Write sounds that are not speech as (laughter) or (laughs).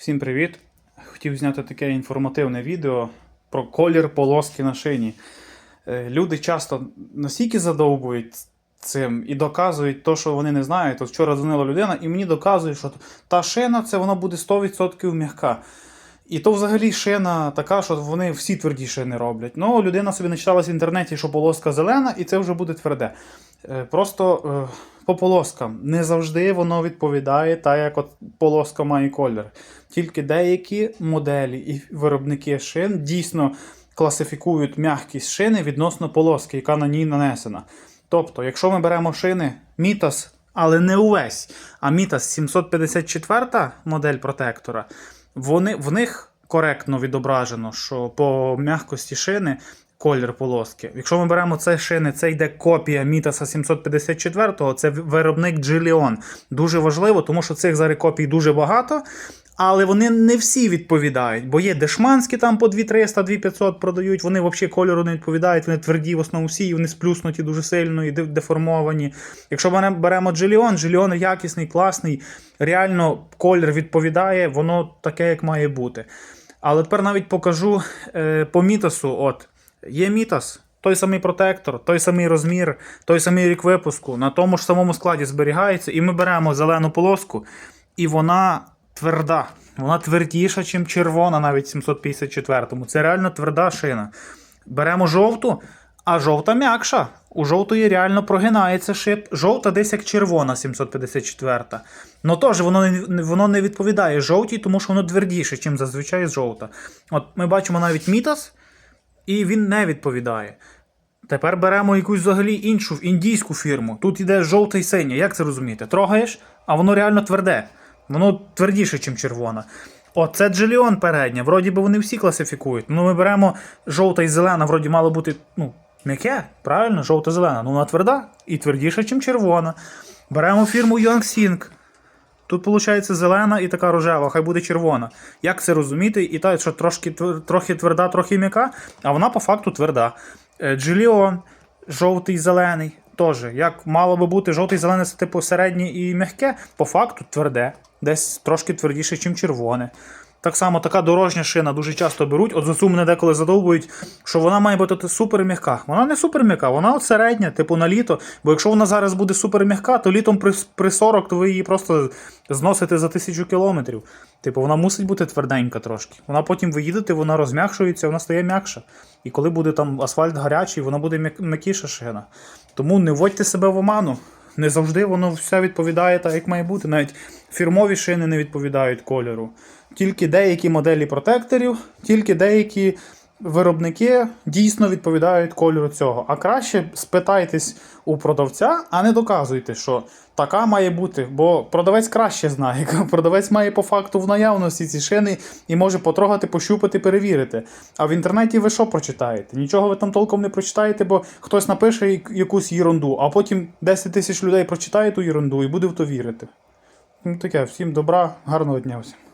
Всім привіт! Хотів зняти таке інформативне відео про колір полоски на шині. Е, Люди часто настільки задовбують цим і доказують те, що вони не знають. От вчора дзвонила людина, і мені доказує, що та шина це вона буде 100% м'яка. І то взагалі шина така, що вони всі тверді шини роблять. Ну, людина собі начиталась в інтернеті, що полоска зелена, і це вже буде тверде. Е, Просто е, по полоскам не завжди воно відповідає так, як от полоска має колір. Тільки деякі моделі і виробники шин дійсно класифікують м'якість шини відносно полоски, яка на ній нанесена. Тобто, якщо ми беремо шини Mitas, але не увесь, а Mitas 754 модель протектора, вони, в них коректно відображено, що по м'якості шини колір полоски. Якщо ми беремо це шини, це йде копія Мітаса 754, це виробник Джилліон. Дуже важливо, тому що цих зараз копій дуже багато. Але вони не всі відповідають, бо є дешманські там по 2300, 2500 продають, вони взагалі кольору не відповідають, вони тверді в основному всі, і вони сплюснуті дуже сильно і деформовані. Якщо ми беремо Джеліон, Джеліон якісний, класний, реально колір відповідає, воно таке, як має бути. Але тепер навіть покажу е, по мітасу. От, є мітас, той самий протектор, той самий розмір, той самий рік випуску, на тому ж самому складі зберігається, і ми беремо зелену полоску, і вона тверда. Вона твердіша, ніж червона, навіть 754-му. Це реально тверда шина. Беремо жовту, а жовта м'якша. У жовтої реально прогинається шип. Жовта десь як червона 754. та Ну теж воно не, воно не відповідає жовтій, тому що воно твердіше, ніж зазвичай жовта. От ми бачимо навіть мітас, і він не відповідає. Тепер беремо якусь взагалі іншу індійську фірму. Тут іде жовте і синє. Як це розуміти? Трогаєш, а воно реально тверде. Воно твердіше, ніж червона. О, це Джеліон передня. Вроді би вони всі класифікують. Ну, ми беремо жовта і зелена, вроді мало бути ну, м'яке, правильно? Жовта-зелена. Ну, вона тверда і твердіша, ніж червона. Беремо фірму Youngsing. Тут, виходить, зелена і така рожева, хай буде червона. Як це розуміти? І та, що трошки, трохи тверда, трохи м'яка, а вона по факту тверда. Е, Джеліон, жовтий, зелений. Теж, як мало би бути жовтий зелений, це типу середнє і м'яке, по факту тверде. Десь трошки твердіше, ніж червоне. Так само така дорожня шина дуже часто беруть. От ЗСУ мене деколи задовбують, що вона має бути супер м'яка. Вона не супер м'яка, вона от середня, типу на літо. Бо якщо вона зараз буде супер м'яка, то літом при, при 40 то ви її просто зносите за тисячу кілометрів. Типу, вона мусить бути тверденька трошки. Вона потім ви їдете, вона розм'якшується, вона стає м'якша. І коли буде там асфальт гарячий, вона буде м'якіша шина. Тому не вводьте себе в оману. Не завжди воно все відповідає так, як має бути. Навіть фірмові шини не відповідають кольору. Тільки деякі моделі протекторів, тільки деякі виробники дійсно відповідають кольору цього. А краще спитайтесь у продавця, а не доказуйте, що така має бути. Бо продавець краще знає. (laughs) Продавець має по факту в наявності ці шини і може потрогати, пощупати, перевірити. А в інтернеті ви що прочитаєте? Нічого ви там толком не прочитаєте, бо хтось напише якусь єрунду, а потім 10 тисяч людей прочитає ту єрунду і буде в то вірити. Ну таке, всім добра, гарного дня всім.